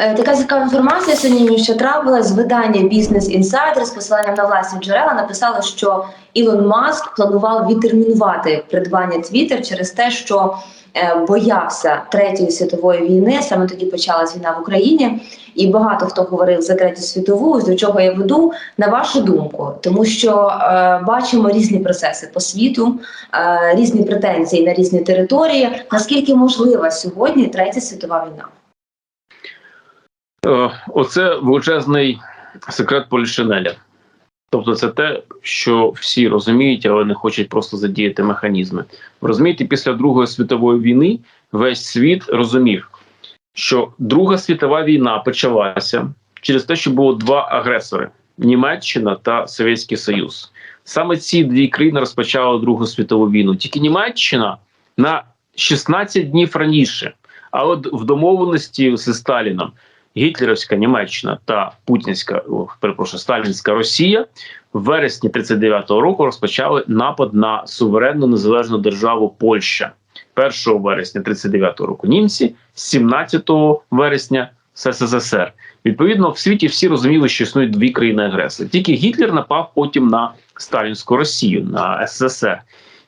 Е, Така цікава інформація сьогодні, що трапилась. Видання Business Insider з посиланням на власні джерела написало, що Ілон Маск планував відтермінувати придбання Twitter через те, що е, боявся третьої світової війни. Саме тоді почалась війна в Україні, і багато хто говорив за третю світову. До чого я веду на вашу думку, тому що е, бачимо різні процеси по світу, е, різні претензії на різні території. Наскільки можлива сьогодні третя світова війна? Е, Оце величезний секрет Полішинеля. Тобто, це те, що всі розуміють, але не хочуть просто задіяти механізми. Розумієте, після Другої світової війни весь світ розумів, що Друга світова війна почалася через те, що було два агресори: Німеччина та Совєтський Союз. Саме ці дві країни розпочали Другу світову війну. Тільки Німеччина на 16 днів раніше, але в домовленості зі Сталіном гітлерівська Німеччина та Путінська, о, перепрошую, Сталінська Росія в вересні 39-го року розпочали напад на суверенну незалежну державу Польща 1 вересня 39-го року. Німці 17 вересня СССР. Відповідно, в світі всі розуміли, що існують дві країни агресори. Тільки Гітлер напав потім на Сталінську Росію, на СССР.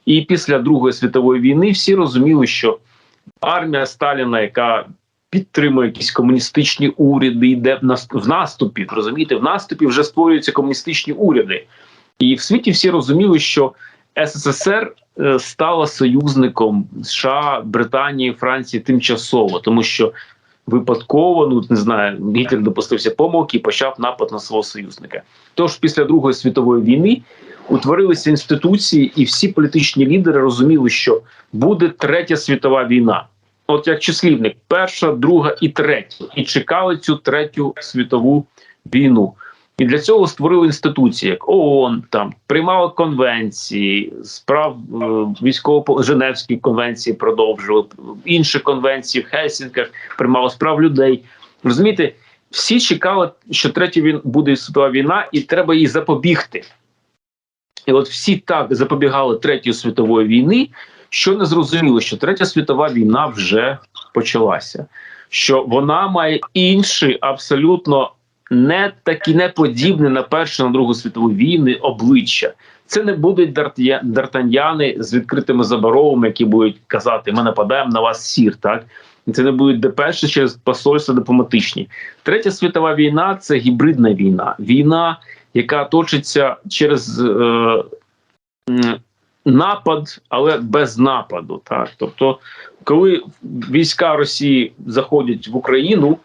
І після Другої світової війни всі розуміли, що армія Сталіна, яка підтримує якісь комуністичні уряди, йде в нас- в наступі. Розумієте, в наступі вже створюються комуністичні уряди, і в світі всі розуміли, що СССР е, стала союзником США, Британії, Франції тимчасово, тому що випадково, ну не знаю, Гітлер допустився помилки і почав напад на свого союзника. Тож після Другої світової війни утворилися інституції, і всі політичні лідери розуміли, що буде третя світова війна от як числівник, перша, друга і третя, і чекали цю третю світову війну. І для цього створили інституції, як ООН, там приймали конвенції, справ е, військово Женевські конвенції продовжували, інші конвенції в Хельсінках приймали справ людей. Розумієте, всі чекали, що третя він буде світова війна, і треба їй запобігти. І от всі так запобігали третьої світової війни, що не зрозуміло, що третя світова війна вже почалася, що вона має інші абсолютно не такі не подібні на першу на другу світову війни обличчя. Це не будуть дартаньяни з відкритими заборовами, які будуть казати: ми нападаємо на вас сір. Так це не будуть депеші через посольства дипломатичні. Третя світова війна це гібридна війна, війна, яка точиться через. Е, напад, але без нападу. Так, тобто, коли війська Росії заходять в Україну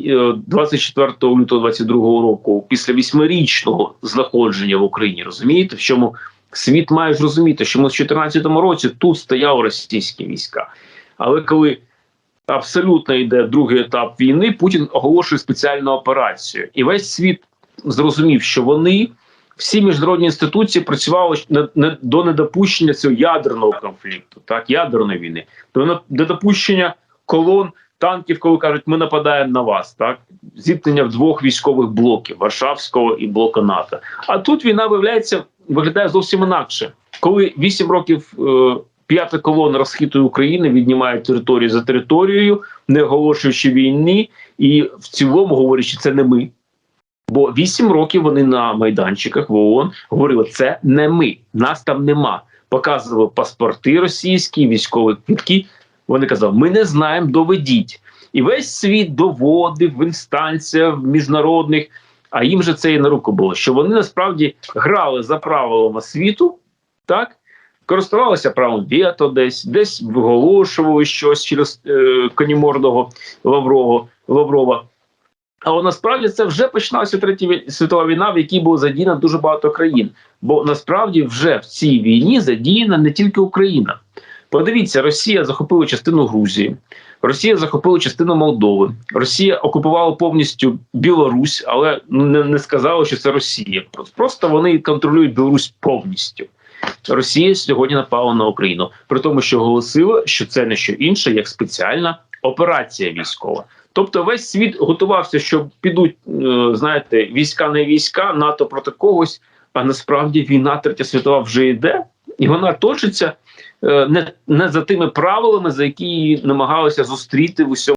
е, 24 лютого 22 року, після восьмирічного знаходження в Україні, розумієте, в чому світ має ж розуміти, що ми в 2014 році тут стояли російські війська, але коли абсолютно йде другий етап війни, Путін оголошує спеціальну операцію, і весь світ зрозумів, що вони всі міжнародні інституції працювали не, до недопущення цього ядерного конфлікту, так ядерної війни, до не- недопущення колон танків, коли кажуть, ми нападаємо на вас, так зіткнення в двох військових блоків Варшавського і блока НАТО. А тут війна виявляється виглядає зовсім інакше, коли вісім років. Е, П'ята колона розхитує Україну, віднімає територію за територією, не оголошуючи війни, і в цілому говорячи, це не ми. Бо вісім років вони на майданчиках в ООН говорили, це не ми, нас там нема. Показували паспорти російські, військові квітки. Вони казали, ми не знаємо, доведіть. І весь світ доводив в інстанціях міжнародних, а їм же це і на руку було, що вони насправді грали за правилами світу, так? Користувалися правом вето десь, десь виголошували щось через е, конімордого Лаврова, Лаврова. Але насправді це вже починалася третя світова війна, в якій було задіяно дуже багато країн. Бо насправді вже в цій війні задіяна не тільки Україна. Подивіться, Росія захопила частину Грузії, Росія захопила частину Молдови, Росія окупувала повністю Білорусь, але не, не сказали, що це Росія. Просто вони контролюють Білорусь повністю. Росія сьогодні напала на Україну, при тому, що оголосила, що це не що інше, як спеціальна операція військова. Тобто весь світ готувався, що підуть, е, знаєте, війська не війська, НАТО проти когось. А насправді війна третя світова вже йде, і вона точиться е, не, не за тими правилами, за які її намагалися зустріти в усьому.